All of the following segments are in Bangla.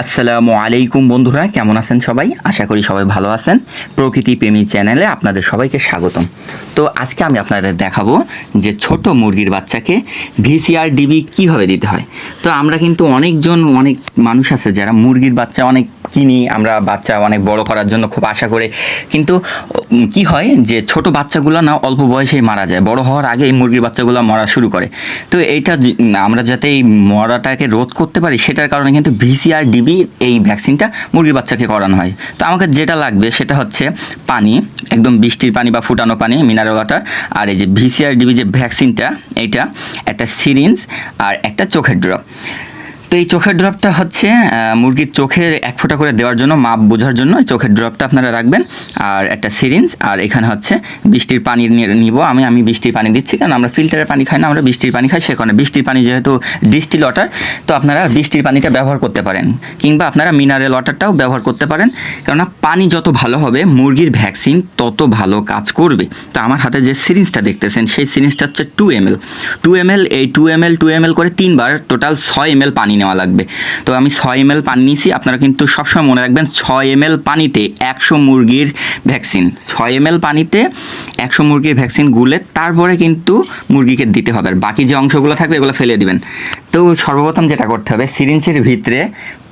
আসসালামু আলাইকুম বন্ধুরা, কেমন আছেন সবাই? আশা করি সবাই ভালো আছেন। প্রকৃতি প্রেমী চ্যানেলে আপনাদের সবাইকে স্বাগতম। তো আজকে আমি আপনাদের দেখাবো যে ছোট মুরগির বাচ্চাকে ভিসিআর ডিবি কীভাবে দিতে হয়। তো আমরা কিন্তু অনেকজন, অনেক মানুষ আছে যারা মুরগির বাচ্চা অনেক কিনি, আমরা বাচ্চা অনেক বড় করার জন্য খুব আশা করে। কিন্তু কি হয় যে ছোট বাচ্চাগুলো না অল্প বয়সেই মারা যায়, বড় হওয়ার আগে এই মুরগির বাচ্চাগুলো মরা শুরু করে। তো এইটা আমরা যাতে এই মরাটাকে রোধ করতে পারি, সেটার কারণে কিন্তু ভিসিআর ডিবি এই ভ্যাকসিনটা মুরগির বাচ্চাকে করানো হয়। তো আমাকে যেটা লাগবে সেটা হচ্ছে পানি, একদম বৃষ্টির পানি বা ফুটানো পানি, মিনারেল ওয়াটার, আর এই যে ভিসিআর ডিবি যে ভ্যাকসিনটা এইটা একটা সিরিঞ্জ আর একটা চোখের ড্রপ। তো এই চোখের ড্রপটা হচ্ছে মুরগির চোখে এক ফোঁটা করে দেওয়ার জন্য, মাপ বোঝার জন্য চোখের ড্রপটা আপনারা রাখবেন। আর একটা সিরিঞ্জ আর এখানে হচ্ছে বৃষ্টির পানি নিব। আমি আমি বৃষ্টির পানি দিচ্ছি, কারণ আমরা ফিল্টারের পানি খাই না, আমরা বৃষ্টির পানি খাই, সে কারণে বৃষ্টির পানি যেহেতু ডিস্টিল ওয়াটার তো আপনারা বৃষ্টির পানিটা ব্যবহার করতে পারেন। কিংবা আপনারা মিনারেল ওয়াটারটাও ব্যবহার করতে পারেন, কেননা পানি যত ভালো হবে, মুরগির ভ্যাকসিন তত ভালো কাজ করবে। তো আমার হাতে যে সিরিঞ্জটা দেখতেছেন, সেই সিরিঞ্জটা হচ্ছে two M L two M L এই two M L two M L করে তিনবার টোটাল ছয় এম এল পানি নেওয়া লাগবে। তো আমি ছয় এম পানি নিয়েছি। আপনারা কিন্তু সবসময় মনে রাখবেন ছয় এম পানিতে একশো মুরগির ভ্যাকসিন। ছয় এম পানিতে একশো মুরগির ভ্যাকসিন গুলে তারপরে কিন্তু মুরগিকে দিতে হবে। আর বাকি যে অংশগুলো থাকবে, এগুলো ফেলে দিবেন। তো সর্বপ্রথম যেটা করতে হবে, সিরিঞ্জের ভিতরে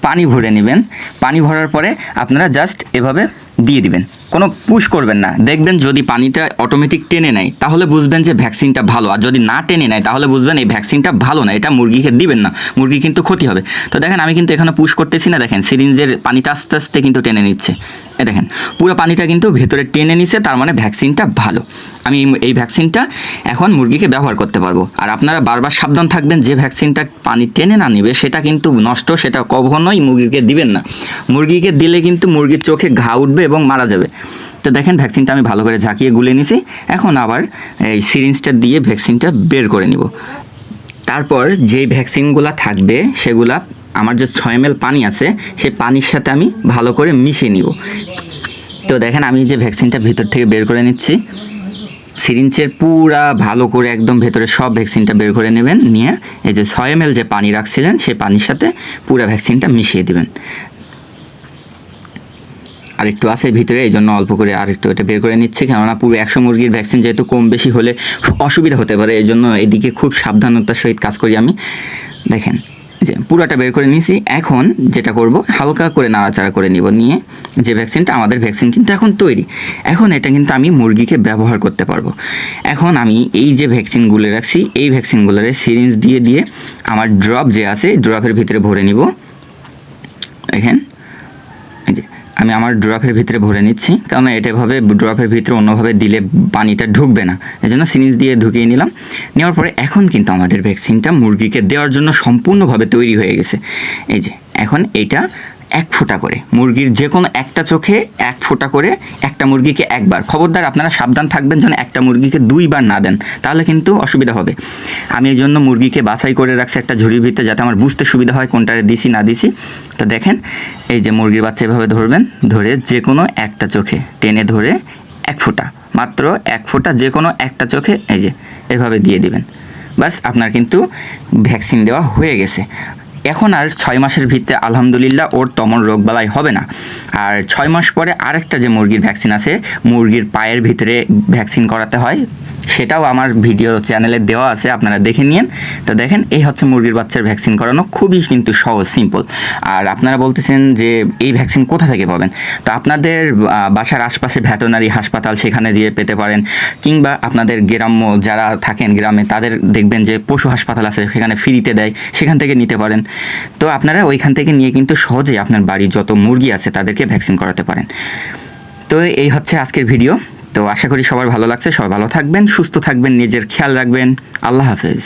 পানি ভরে নেবেন। পানি ভরার পরে আপনারা জাস্ট এভাবে দিয়ে দিবেন। কোনো পুশ করবেন না। দেখবেন যদি পানিটা অটোমেটিক টেনে নেয়, তাহলে বুঝবেন যে ভ্যাকসিনটা ভালো। আর যদি না টেনে নেয়, তাহলে বুঝবেন এই ভ্যাকসিনটা ভালো না। এটা মুরগিকে দিবেন না। মুরগি কিন্তু ক্ষতি হবে। তো দেখেন, আমি কিন্তু এখানে পুশ করতেছি না। দেখেন সিরিঞ্জের পানিটা আস্তে আস্তে কিন্তু টেনে নিচ্ছে। এ দেখেন, পুরো পানিটা কিন্তু ভেতরে টেনে নিচ্ছে তার মানে ভ্যাকসিনটা ভালো। আমি এই- এই ভ্যাকসিনটা এখন মুরগিকে ব্যবহার করতে পারব। আর আপনারা বারবার সাবধান থাকবেন, যে ভ্যাকসিনটা পানি টেনে না নেবে, সেটা কিন্তু নষ্ট, সেটা কখনোই মুরগিকে দিবেন না। মুরগিকে দিলে কিন্তু মুরগির চোখে ঘা উঠবে এবং মারা যাবে। তো দেখেন, ভ্যাকসিনটা আমি ভালো করে ঝাঁকিয়ে গুলে নিছি। এখন আবার এই সিরিঞ্জটা দিয়ে ভ্যাকসিনটা বের করে নিব। তারপর যেই ভ্যাকসিনগুলো থাকবে, সেগুলা, আমার যে ছয় এম পানি আছে, সেই পানির সাথে আমি ভালো করে মিশিয়ে নিব। তো দেখেন, আমি যে ভ্যাকসিনটা ভিতর থেকে বের করে নিচ্ছি। সিরিঞ্জের পুরা ভালো করে একদম ভেতরে সব ভ্যাকসিনটা বের করে নেবেন, নিয়ে এই যে ছয় এম যে পানি রাখছিলেন, সেই পানির সাথে পুরা ভ্যাকসিনটা মিশিয়ে দিবেন। আর একটু আছে ভিতরে, এই জন্য অল্প করে আর একটু এটা বের করে নিচ্ছে, কেননা পুরো একশো মুরগির ভ্যাকসিন যেহেতু কম বেশি হলে অসুবিধা হতে পারে, এই জন্য এদিকে খুব সাবধানতার সহিত কাজ করি আমি। দেখেন যে পুরাটা বের করে নিয়েছি। এখন যেটা করব, হালকা করে নাড়াচাড়া করে নিব, নিয়ে যে ভ্যাকসিনটা আমাদের ভ্যাকসিন কিন্তু এখন তৈরি। এখন এটা কিন্তু আমি মুরগিকে ব্যবহার করতে পারব। এখন আমি এই যে ভ্যাকসিনগুলো রাখছি, এই ভ্যাকসিনগুলোর সিরিঞ্জ দিয়ে দিয়ে আমার ড্রপ যে আছে ড্রপের ভিতরে ভরে নিব। যে আমি আমার ড্রপের ভিতরে ভরে নিচ্ছি কারণ এটা এভাবে ড্রপের ভিতরে অন্যভাবে দিলে পানিটা ঢুকবে না। এই জন্য সিরিঞ্জ দিয়ে ঢুকিয়ে নিলাম। নেওয়ার পরে এখন কিন্তু আমাদের ভ্যাকসিনটা মুরগিকে দেওয়ার জন্য সম্পূর্ণভাবে তৈরি হয়ে গেছে। এই যে, এখন এটা এক ফোঁটা করে। মুরগির যে কোনো একটা চোখে এক ফোঁটা করে একটা মুরগিকে একবার। খবরদার, আপনারা সাবধান থাকবেন যেন একটা মুরগিকে দুইবার না দেন, তাহলে কিন্তু অসুবিধা হবে। আমি এই জন্য মুরগিকে বাছাই করে রাখছি একটা ঝুড়ির ভিতরে যাতে আমার বুঝতে সুবিধা হয় কোনটারে দিছি, না দিছি। তো দেখেন, এই যে মুরগির বাচ্চা এভাবে ধরবেন, ধরে যে কোনো একটা চোখে টেনে ধরে এক ফোঁটা। মাত্র এক ফোঁটা যে কোনো একটা চোখে এই যে এভাবে দিয়ে দিবেন। বাস আপনার কিন্তু ভ্যাকসিন দেওয়া হয়ে গেছে। এখন আর ছয় মাসের ভিতরে আলহামদুলিল্লাহ ওর তেমন রোগবালাই হবে না। আর ছয় মাস পরে আরেকটা যে মুরগির ভ্যাকসিন আছে, মুরগির পায়ের ভিতরে ভ্যাকসিন করাতে হয়, সেটাও আমার ভিডিও চ্যানেলে দেওয়া আছে, আপনারা দেখে নিন তো দেখেন, এই হচ্ছে মুরগির বাচ্চার ভ্যাকসিন করানো, খুবই কিন্তু সহজ, সিম্পল। আর আপনারা বলতেছেন যে এই ভ্যাকসিন কোথা থেকে পাবেন? তো আপনাদের বাসার আশপাশে ভেটেনারি হাসপাতাল, সেখানে গিয়ে পেতে পারেন, কিংবা আপনাদের গ্রাম্য যারা থাকেন গ্রামে, তাদের দেখবেন যে পশু হাসপাতাল আছে, সেখানে ফ্রিতে দেয়, সেখান থেকে নিতে পারেন। তো আপনারা ওইখান থেকে নিয়ে কিন্তু সহজেই আপনার বাড়ির যত মুরগি আছে তাদেরকে ভ্যাকসিন করাতে পারেন। তো এই হচ্ছে আজকের ভিডিও তো আশা করি সবার ভালো লাগছে, সবাই ভালো থাকবেন, সুস্থ থাকবেন, নিজের খেয়াল রাখবেন। আল্লাহ হাফেজ।